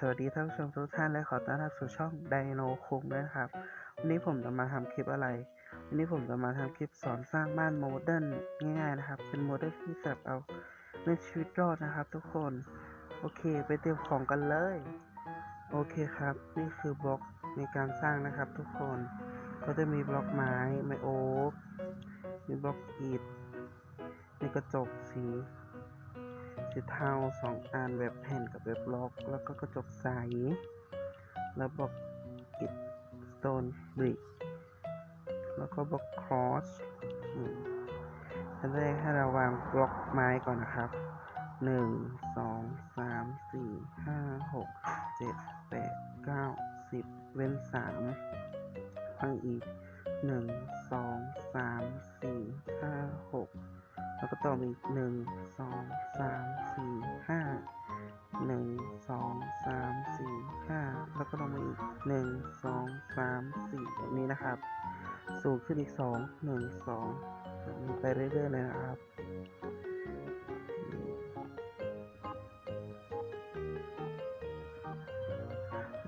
สวัสดีท่านผู้ชมทุกท่านและขอต้อนรับสู่ช่องไดโนคุงด้วยครับ วันนี้ผมจะมาทำคลิปอะไร วันนี้ผมจะมาทำคลิปสอนสร้างบ้านโมเดิร์นง่ายๆนะครับ เป็นโมเดิร์นที่สับเอาเรื่องชีวิตรอดนะครับ ทุกคน โอเค ไปเตรียมของกันเลย โอเคครับ นี่คือบล็อกในการสร้างนะครับ ทุกคน ก็จะมีบล็อกไม้ ไม้โอ๊กมีบล็อกอิฐ มีกระจกสี สีเทาสองอันแบบแผ่นกับแบบบล็อกแล้วก็กระจกใสแล้วบล็อกอิฐสโตนบริกแล้วก็บล็อกครอสอันแรกให้เราวางบล็อกไม้ก่อนนะครับหนึ่งสองสามสี่ห้าหกเจ็ดแปด มอีกหนึ่งสองสามสี่ห้าหนึ่งสองสามสี่ห้าแล้วก็ต่อมาอีกหนึ่งสองสามสี่แบบนี้นะครับ สูงขึ้นอีกสองหนึ่งสองไปเรื่อยๆเลยนะครับ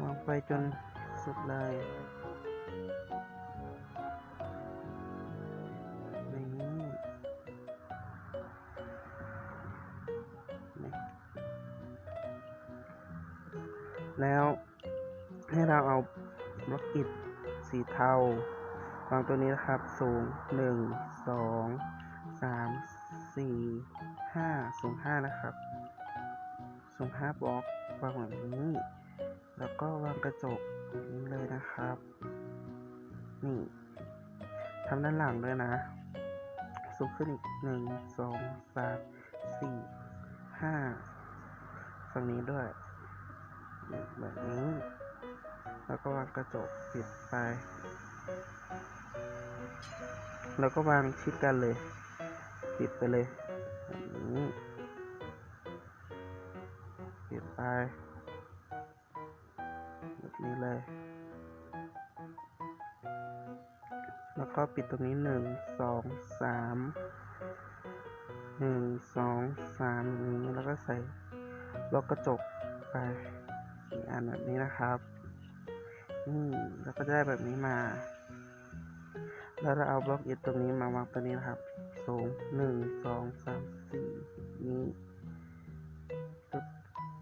วางไปจนสุดเลย บล็อกอิฐสีเทาวางตัวนี้นะครับ สูงหนึ่งสองสามสี่ห้าสูงห้านะครับ สูงห้าบล็อกวางแบบนี้ แล้วก็วางกระจกอย่างนี้เลยนะครับ นี่ทำด้านหลังด้วยนะ สูงขึ้นอีกหนึ่งสองสามสี่ห้าฝั่งนี้ด้วยแบบนี้ แล้วก็วางกระจกปิดไป แล้วก็วางชิดกันเลย ปิดไปเลยแบบนี้ปิดไปแบบนี้เลย แล้วก็ปิดตรงนี้หนึ่งสองสามหนึ่งสองสามอย่างนี้แล้วก็ใส่ล็อกกระจกไปสี่อันแบบนี้นะครับ อืมแล้วก็จะได้แบบนี้มา แล้วเราเอาบล็อกเอิฐตรงนี้มาวางตัวนี้นะครับสูงหนึ่งสองสามสี่นี้ตึ๊บ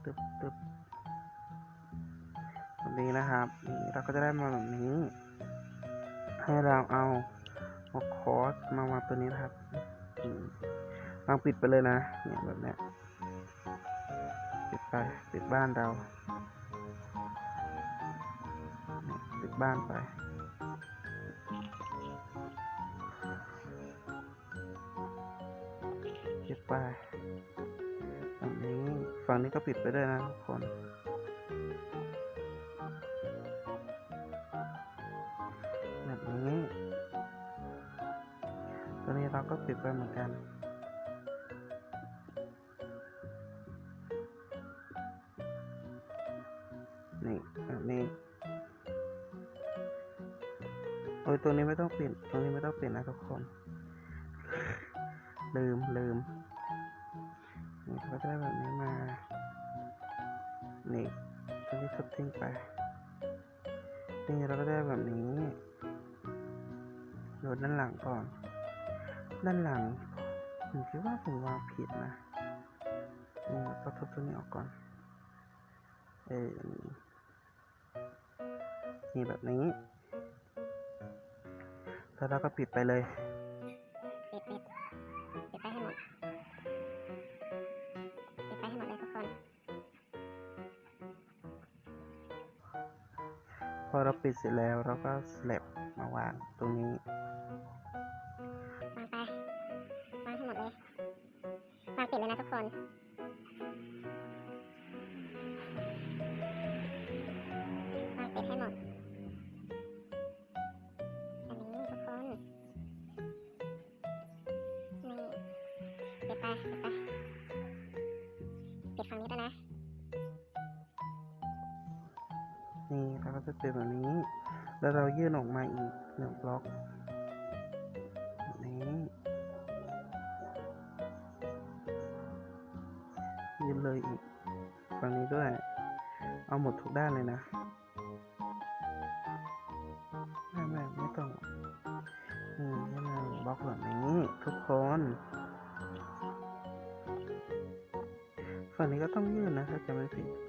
ตึ๊บตึ๊บแบบนี้นะครับนี่เราก็จะได้มาแบบนี้ ให้เราเอาเอาคอร์สมาวางตัวนี้นะครับวางปิดไปเลยนะเนี่ยแบบนี้ปิดไปปิดบ้านเรา บ้านไปปิดไปแบบนี้ฝั่งนี้ก็ปิดไปด้วยนะทุกคนแบบนี้ ตัวนี้เราก็ปิดไปเหมือนกัน เปลี่ยนตัวนี้ไม่ต้องเปลี่ยนนะทุกคน ลืมลืมนี่เราก็จะได้แบบนี้มา นี่ตัวนี้ทุบทิ้งไป นี่เราก็ได้แบบนี้โยนด้านหลังก่อน ด้านหลัง ผมคิดว่าผมวางผิดนะนี่ก็ทบตัวนี้ออกก่อน เออนี่แบบนี้ แล้วเราก็ปิดไปเลย ปิดปิดปิดไปให้หมด ปิดไปให้หมดเลยทุกคน พอเราปิดเสร็จแล้วเราก็สแลบมาวางตรงนี้ วางไป วางให้หมดเลย วางปิดเลยนะทุกคน จะเป็นแบบนี้ แล้วเรายื่นออกมาอีกหนึ่งบล็อกแบบนี้ยื่นเลยอีกฝั่งนี้ด้วย เอาหมดทุกด้านเลยนะไม่ไม่ไม่ต้องอืมให้มันบล็อกแบบนี้ทุกคนฝั่งนี้ก็ต้องยื่นนะถ้าจะไม่ผิด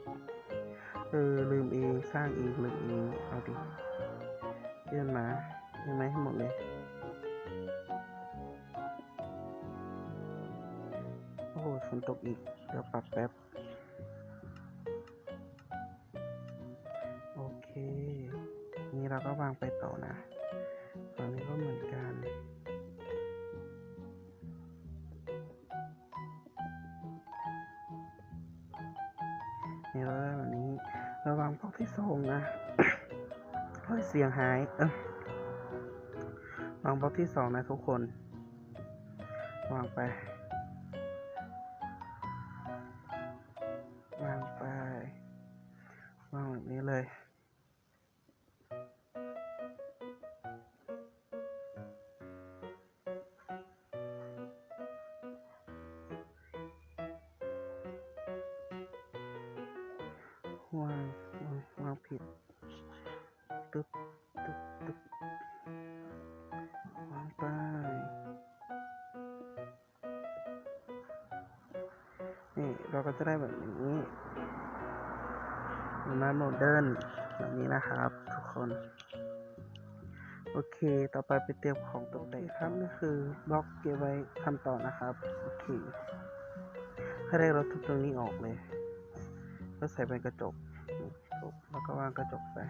เออลืมเองสร้างเองลืมเองเอาดิยื่นมายื่นมาให้หมดเลยโอ้โหฝนตกอีกเดี๋ยวปรับแป๊บโอเค นี่เราก็วางไปต่อนะ ส่งบล็อกที่สองนะเฮ้ยเสียงหาย เออวางบล็อกที่สองนะทุกคน วางไปวางไปวางแบบนี้เลย ตึ๊บตึ๊บตึ๊บวางไปนี่เราก็จะได้แบบนี้เป็นไม้โมเดิร์นแบบนี้นะครับ ทุกคน โอเค ต่อไปไปเตรียมของตกแต่งครับนี่คือบล็อกเก็บไว้ทำต่อนะครับ โอเคให้ได้เราทุบตรงนี้ออกเลย ก็ใส่เป็นกระจก แล้วก็วางกระจกใส่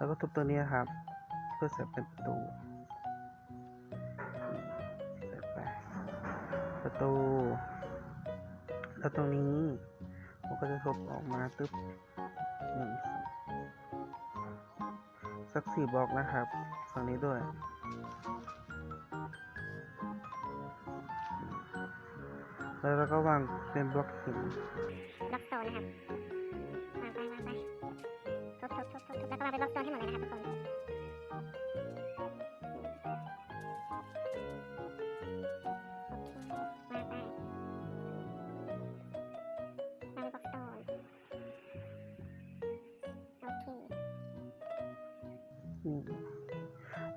แล้วก็ทุบตัวนี้ครับ เพื่อใส่เป็นประตูนี่ใส่ไป ประตู แล้วตรงนี้ผมก็จะทุบออกมาตึ๊บหนึ่งสองสักสี่บล็อกนะครับฝั่งนี้ด้วยแล้วเราก็วางเป็นบล็อกหินบล็อกโซนนะครับ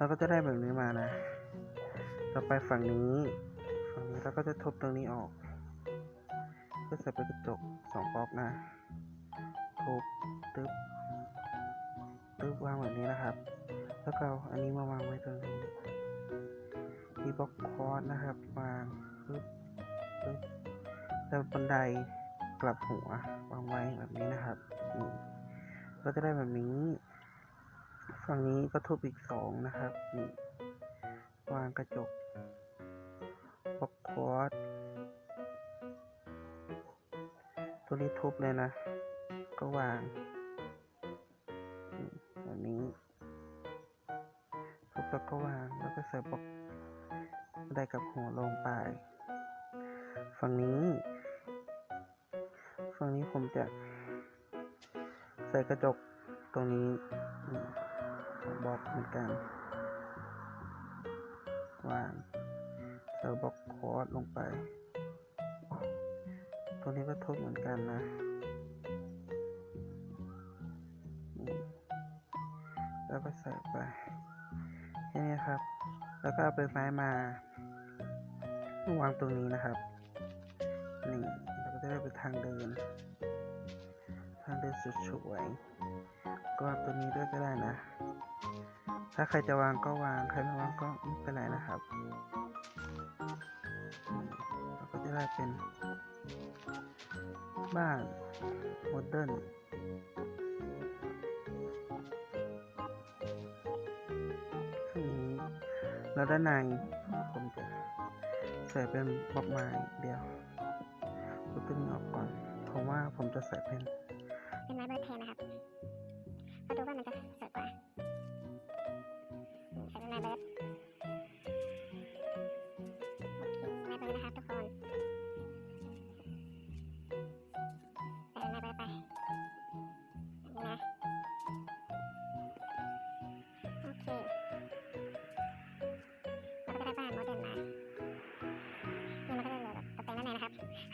เราก็จะได้แบบนี้มานะต่อไปฝั่งนี้ ฝั่งนี้เราก็จะทุบตรงนี้ออกเพื่อใส่เป็นกระจกสองบล็อกนะ ทุบตึ๊บตึ๊บวางแบบนี้นะครับ แล้วก็เอาอันนี้มาวางไว้ตรงนี้ มีบล็อกคอร์สนะครับ วางปึ๊บปึ๊บแล้วบันไดกลับหัววางไว้แบบนี้นะครับก็จะได้แบบนี้ ฝั่งนี้ก็ทุบอีกสองนะครับ นี่ วางกระจกบล็อกคอร์สตัวนี้ทุบเลยนะ ก็วางแบบนี้ ทุบแล้วก็วาง แล้วก็ใส่บล็อกได้กับหัวลงไป ฝั่งนี้ ฝั่งนี้ผมจะใส่กระจกตรงนี้ บล็อกเหมือนกันวางใส่บล็อกคอร์สลงไป ตัวนี้ก็ทุบเหมือนกันนะแล้วก็ใส่ไปแค่นี้ครับ แล้วก็เอาไปไม้มาวางตรงนี้นะครับนี่เราก็จะได้เป็นทางเดิน ทางเดินสุดสวยก็วางตัวนี้ด้วยก็ได้นะ ถ้าใครจะวางก็วาง ใครไม่วางก็ไม่เป็นไรนะครับเราก็จะได้เป็น บ้านโมเดิร์นข้างนี้แล้วด้านในผมจะใส่เป็นบล็อกไม้เดียวเอาตัวนี้ออกก่อน เพราะว่าผมจะใส่เป็น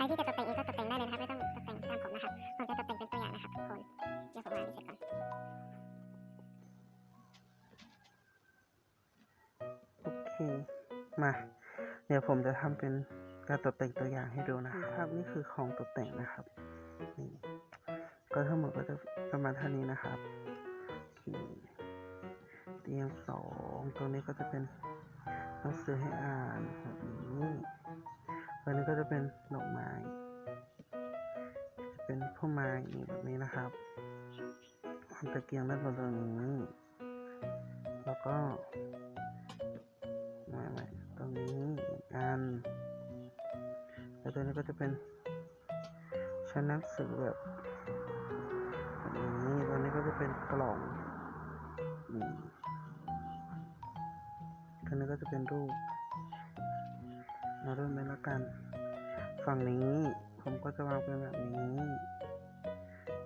ที่จะตกแต่งเองก็ตกแต่งได้เลยนะครับไม่ต้องตกแต่งตามผมนะครับผมจะตกแต่งเป็นตัวอย่างนะครับทุกคนเดี๋ยวผมมาเสร็จก่อนโอเคมา เดี๋ยวผมจะทำเป็นการตกแต่งตัวอย่างให้ดูนะครับนี่คือของตกแต่งนะครับนี่ก็ทั้งหมดก็จะประมาณเท่านี้นะครับเตียงสองตรงนี้ก็จะเป็นหนังสือให้อ่านแบบนี้ ตรงนี้ก็จะเป็นดอกไม้ เป็นพุ่มไม้แบบนี้นะครับทำตะเกียงด้านบนตรงนี้ แล้วก็ไม่ไม่ตรงนี้อันแล้วตัวนี้ก็จะเป็นชั้นหนังสือแบบนี้ตัวนี้ก็จะเป็นกล่องตัวนี้ก็จะเป็นรูป มาเริ่มเลยละกัน ฝั่งนี้ ผมก็จะวางเป็นแบบนี้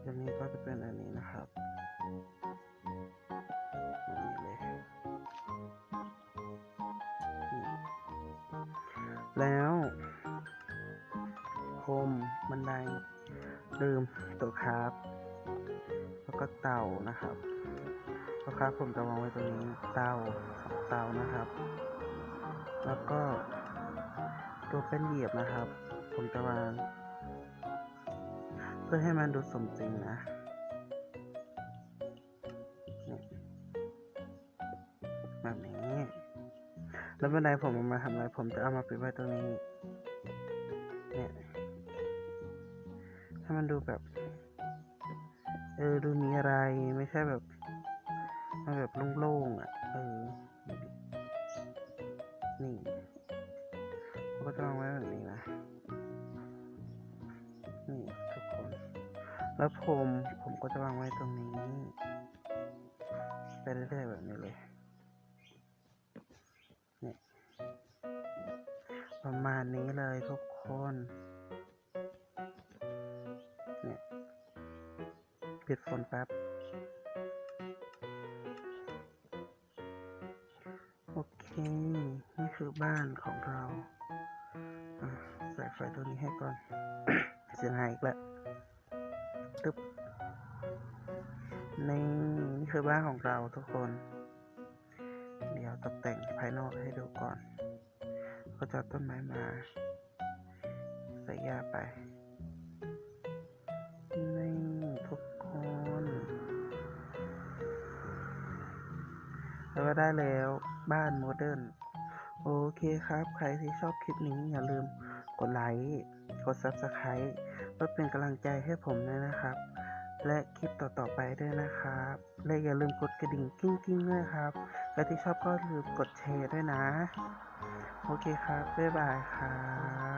ตัวนี้ก็จะเป็นอันนี้นะครับนี่เลยแล้วพรมบันไดลืมตัวครับ แล้วก็เตานะครับตัวครับผมจะวางไว้ตรงนี้เตาสองเตานะครับ แล้วก็ ตัวเป็นเหยียบนะครับผมจะวาง เพื่อให้มันดูสมจริงนะนแบบนี้ แล้วบันไดผมเอามาทำอะไรผมจะเอามาปิดไว้ตรงนี้ เนี่ย ให้มันดูแบบ เออ ดูมีอะไร ไม่ใช่แบบ มันแบบโล่งๆอะ ก็จะวางไว้แบบนี้นะ นี่ทุกคน แล้วผมผมก็จะวางไว้ตรงนี้ ไปเรื่อยๆแบบนี้เลยนี่ประมาณนี้เลยทุกคนเนี่ยปิดฝนแป๊บ โอเค นี่คือบ้านของเรา ใส่ไฟตัวนี้ให้ก่อน เสียงหายอีกแล้วตึ๊บนี่นี่คือบ้านของเราทุกคน เดี๋ยวตกแต่งภายนอกให้ดูก่อน ก็จะต้นไม้มา ใส่หญ้าไป นี่ทุกคน แล้วก็ได้แล้วบ้านโมเดิร์นโอเคครับ ใครที่ชอบคลิปนี้อย่าลืม กดไลค์ กด Subscribe เพื่อเป็นกำลังใจให้ผมด้วยนะครับ และคลิปต่อๆไปด้วยนะครับ และอย่าลืมกดกระดิ่งกิ้งๆด้วยครับและที่ชอบก็อย่าลืมกดแชร์ด้วยนะ โอเคครับ บ๊ายบายครับ